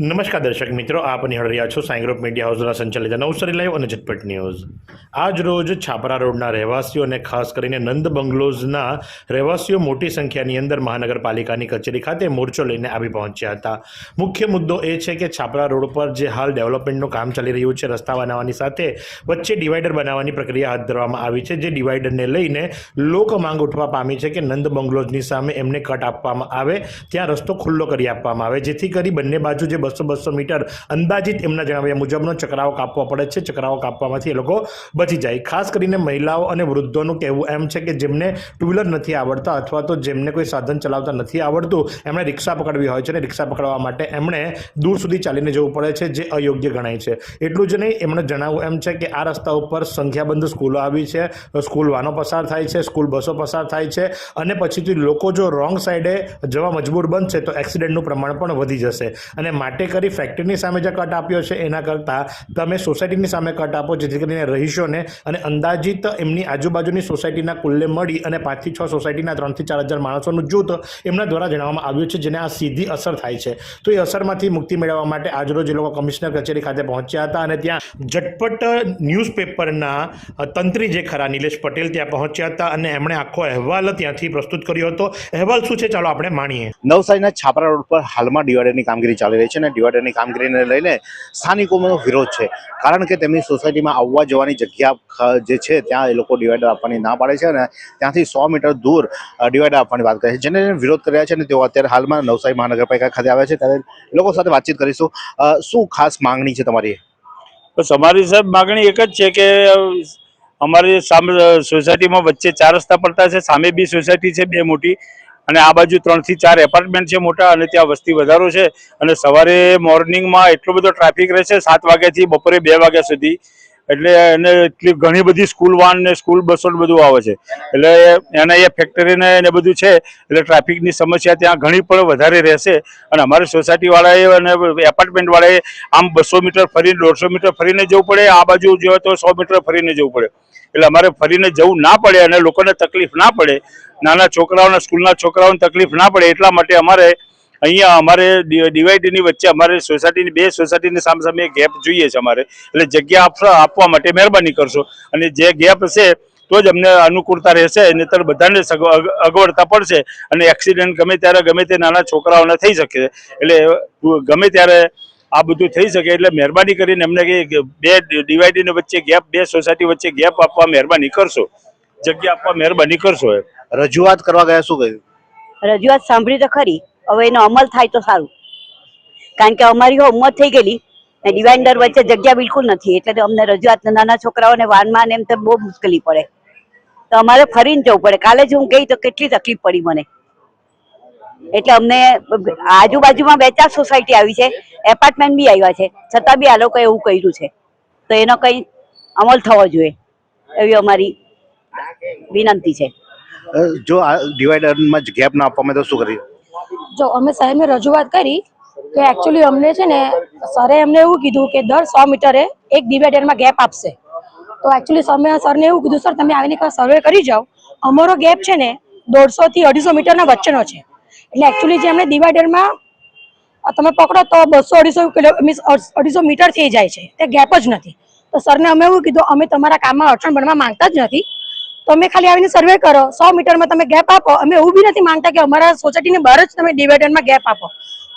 નમસ્કાર દર્શક મિત્રો, આપ નિહાળી રહ્યા છો સાઈ ગ્રુપ મીડિયા હાઉસના સંચાલિત નવસારી લાઈવ અને ઝટપટ ન્યૂઝ. આજ રોજ છાપરા રોડના રહેવાસીઓ અને ખાસ કરીને નંદ બંગલોઝના રહેવાસીઓ મોટી સંખ્યાની અંદર મહાનગરપાલિકાની કચેરી ખાતે મોરચો લઈને આવી પહોંચ્યા હતા. મુખ્ય મુદ્દો એ છે કે છાપરા રોડ પર જે હાલ ડેવલપમેન્ટનું કામ ચાલી રહ્યું છે, રસ્તા બનાવવાની સાથે વચ્ચે ડિવાઈડર બનાવવાની પ્રક્રિયા હાથ ધરવામાં આવી છે, જે ડિવાઈડરને લઈને લોક માંગ ઉઠવા પામી છે કે નંદ બંગલોઝની સામે એમને કટ આપવામાં આવે, ત્યાં રસ્તો ખુલ્લો કરી આપવામાં આવે, જેથી કરી બંને બાજુ જે બસો બસો મીટર અંદાજિત એમના જણાવ્યા મુજબનો ચક્રાઓ કાપવો પડે છે. ચક્રાવો કાપવામાંથી એ લોકો બચી જાય. ખાસ કરીને મહિલાઓ અને વૃદ્ધોનું કહેવું એમ છે કે જેમને ટુ વ્હીલર નથી આવડતા અથવા તો જેમને કોઈ સાધન ચલાવતા નથી આવડતું, એમણે રિક્ષા પકડવી હોય છે અને રિક્ષા પકડવા માટે એમણે દૂર સુધી ચાલીને જવું પડે છે, જે અયોગ્ય ગણાય છે. એટલું જ નહીં, એમણે જણાવવું એમ છે કે આ રસ્તા ઉપર સંખ્યાબંધ સ્કૂલો આવી છે. સ્કૂલ વાનો પસાર થાય છે, સ્કૂલ બસો પસાર થાય છે અને પછીથી લોકો જો રોંગ સાઈડે જવા મજબૂર બનશે તો એક્સિડન્ટનું પ્રમાણ પણ વધી જશે. અને માટે કરી ફેક્ટરીની સામે જે કટ આપ્યો છે, એના કરતાં તમે સોસાયટીની સામે કટ આપો, જેથી કરીને રહીશોને અને અંદાજિત એમની આજુબાજુની સોસાયટીના કુલ્લે મળી અને પાંચથી છ સોસાયટીના ત્રણથી ચાર હજાર માણસોનું જૂથ એમના દ્વારા જણાવવામાં આવ્યું છે, જેને આ સીધી અસર થાય છે. તો એ અસરમાંથી મુક્તિ મેળવવા માટે આજરોજ એ લોકો કમિશનર કચેરી ખાતે પહોંચ્યા હતા અને ત્યાં ઝટપટ ન્યૂઝપેપરના તંત્રી જે ખરા, નિલેશ પટેલ ત્યાં પહોંચ્યા હતા અને એમણે આખો અહેવાલ ત્યાંથી પ્રસ્તુત કર્યો હતો. અહેવાલ શું છે, ચાલો આપણે માણીએ. નવસારીના છાપરા રોડ પર હાલમાં ડિવાઈડરની કામગીરી ચાલી રહી છે. અને ડિવાઈડરની કામગીરીને લઈને સ્થાનિકોનો વિરોધ છે. કારણ કે તેમની સોસાયટીમાં આવવા જવાની જગ્યા જે છે, ત્યાં એ લોકો ડિવાઈડર આપવાની ના પાડે છે અને ત્યાંથી સો મીટર દૂર ડિવાઈડર આપવાની વાત કરે છે. જેને વિરોધ કર્યા છે અને તેઓ અત્યારે હાલમાં નવસારી મહાનગરપાલિકા ખાતે આવ્યા છે. ત્યારે લોકો સાથે વાતચીત કરીશું. શું ખાસ માંગણી છે તમારી? બસ અમારી સાહેબ માગણી એક જ છે કે અમારી સામે સોસાયટીમાં વચ્ચે ચાર રસ્તા પડતા છે, સામે બી સોસાયટી છે, બે મોટી. અને આ બાજુ ત્રણથી ચાર એપાર્ટમેન્ટ છે મોટા અને ત્યાં વસ્તી વધારો છે. અને સવારે મોર્નિંગમાં એટલો બધો ટ્રાફિક રહે છે, સાત વાગ્યાથી બપોરે બે વાગ્યા સુધી. એટલે એને એટલી ઘણી બધી સ્કૂલ વાન ને સ્કૂલ બસો બધું આવે છે. એટલે એના એ ફેક્ટરીને એને બધું છે, એટલે ટ્રાફિકની સમસ્યા ત્યાં ઘણી પણ વધારે રહેશે. અને અમારી સોસાયટીવાળાએ અને એપાર્ટમેન્ટવાળાએ આમ બસો મીટર ફરીને, દોઢસો મીટર ફરીને જવું પડે, આ બાજુ જોઈએ તો સો મીટર ફરીને જવું પડે. એટલે અમારે ફરીને જવું ના પડે અને લોકોને તકલીફ ના પડે. નાના છોકરાઓને, સ્કૂલના છોકરાઓને તકલીફ ના પડે એટલા માટે અમારે અહીંયા અમારે ડીવાયડીની વચ્ચે અમારે સોસાયટીની, બે સોસાયટીની સામે સામે ગેપ જોઈએ છે અમારે. એટલે જગ્યા આપવા આપવા માટે મહેરબાની કરશો. અને જે ગેપ હશે તો જ અમને અનુકૂળતા રહેશે, નહીતર બધાને અગવડતા પડશે. અને એક્સિડન્ટ ગમે ત્યારે ગમે તે નાના છોકરાઓને થઈ શકે. એટલે ગમે ત્યારે આ બધું થઈ શકે, એટલે મહેરબાની કરીને અમને કે બે ડીવાયડીની વચ્ચે ગેપ બે સોસાયટી વચ્ચે ગેપ આપવા મહેરબાની કરશો. જગ્યા આપવા મહેરબાની કરશો એમ. રજૂઆત કરવા ગયા શું કહ્યું? રજૂઆત સાંભળી તો ખરી. હવે એનો અમલ થાય તો સારું. કારણ કે અમારી ઉંમર થઈ ગયેલી ને ડિવાઇન્ડર વચ્ચે જગ્યા બિલકુલ નથી. એટલે અમને રજૂઆત નાના છોકરાઓને વાનમાં એમ તો બહુ મુશ્કેલી પડે. તો અમારે ફરીને જવું પડે. કાલે જ હું ગઈ તો કેટલી તકલીફ પડી મને. એટલે અમને આજુબાજુમાં બે ચાર સોસાયટી આવી છે. એપાર્ટમેન્ટ બી આવ્યા છે. છતાં બી આ લોકો એવું કર્યું છે. તો એનો કઈ અમલ થવો જોઈએ એવી અમારી વિનંતી છે. જો આ ડિવાઈડરમાં જ ગેપ ના આપવામાં તો શું કરીએ? જો અમે સાહેબને રજૂઆત કરી કે એકચ્યુઅલી અમને છે ને, સરે એમને એવું કીધું કે દર સો મીટરે એક ડિવાઈડરમાં ગેપ આપશે. તો એકચ્યુઅલી અમે સરને એવું કીધું, સર, તમે આવીને સર્વે કરી જાઓ. અમારો ગેપ છે ને દોઢસો થી અઢીસો મીટરના વચ્ચેનો છે. એટલે એકચ્યુઅલી જે અમને ડિવાઈડરમાં તમે પકડો તો બસો અઢીસો કિલો, મીન્સ અઢીસો મીટર થઈ જાય છે. તે ગેપ જ નથી. તો સરને અમે એવું કીધું, અમે તમારા કામમાં અડચણ બનવા માંગતા જ નથી. તો અમે ખાલી આવીને સર્વે કરો. સો મીટરમાં તમે ગેપ આપો. અમે એવું બી નથી માંગતા કે અમારા સોસાયટીની બહાર જ તમે ડિવાઈડરમાં ગેપ આપો.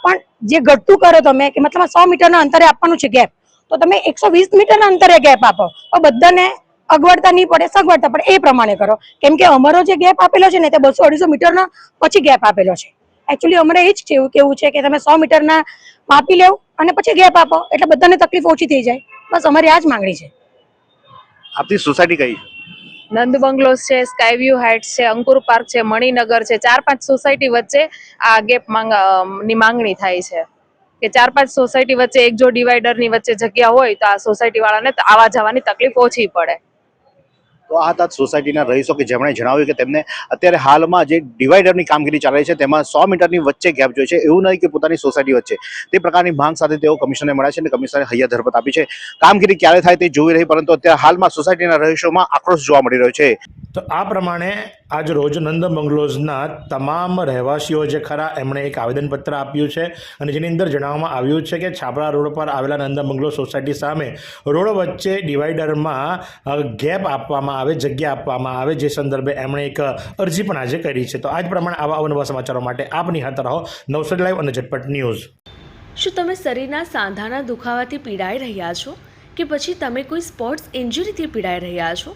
પણ જે ઘટતું કરો તમે, કે મતલબ સો મીટરના અંતરે આપવાનું છે ગેપ તો તમે એકસો વીસ મીટરના અંતરે ગેપ આપો. તો બધાને અગવડતા નહીં પડે, સગવડતા પડે. એ પ્રમાણે કરો. કેમ કે અમારો જે ગેપ આપેલો છે ને, તે બસો અઢીસો મીટરનો પછી ગેપ આપેલો છે. એકચ્યુઅલી અમારે એ જ કેવું કેવું છે કે તમે સો મીટરના માપી લેવ અને પછી ગેપ આપો. એટલે બધાને તકલીફ ઓછી થઈ જાય. બસ અમારી આ જ માંગણી છે. આપની સોસાયટી કઈ છે? નંદ બંગલોઝ છે સ્કાય વ્યૂ હાઇટ્સ છે, અંકુર પાર્ક છે, મણિનગર છે, ચાર પાંચ સોસાયટી વચ્ચે આ ગેપની માંગણી થાય છે. કે ચાર પાંચ સોસાયટી વચ્ચે એક જો ડિવાઈડરની વચ્ચે જગ્યા હોય તો આ સોસાયટી વાળાને આવા જવાની તકલીફ ઓછી પડે. તો આ હતા સોસાયટીના રહીશો કે જેમણે જણાવ્યું કે તેમને અત્યારે હાલમાં જે ડિવાઈડરની કામગીરી ચાલે છે તેમાં સો મીટરની વચ્ચે ગેપ જોઈએ છે. એવું નહીં કે પોતાની સોસાયટી વચ્ચે. તે પ્રકારની માંગ સાથે તેઓ કમિશનરને મળ્યા છે અને કમિશનરે હૈયા ધરપત આપી છે. કામગીરી ક્યારે થાય તે જોઈ રહી, પરંતુ અત્યારે હાલમાં સોસાયટીના રહીશોમાં આક્રોશ જોવા મળી રહ્યો છે. તો આ પ્રમાણે આજ રોજ નંદ બંગ્લોઝના તમામ રહેવાસીઓ જે ખરા, એમણે એક આવેદનપત્ર આપ્યું છે અને જેની અંદર જણાવવામાં આવ્યું છે કે છાપરા રોડ પર આવેલા નંદ બંગલો સોસાયટી સામે રોડ વચ્ચે ડિવાઈડરમાં ગેપ આપવામાં આવે, જગ્યા આપવામાં આવે, જે સંદર્ભે એમણે એક અરજી પણ આજે કરી છે. તો આજ પ્રમાણે આવા અવનવા સમાચારો માટે આપ નિહાળતા રહો. નવસર લાઈવ અને ઝટપટ ન્યૂઝ. શું તમે શરીરના સાંધાના દુખાવાથી પીડાઈ રહ્યા છો? કે પછી તમે કોઈ સ્પોર્ટ્સ ઇન્જરીથી પીડાઈ રહ્યા છો?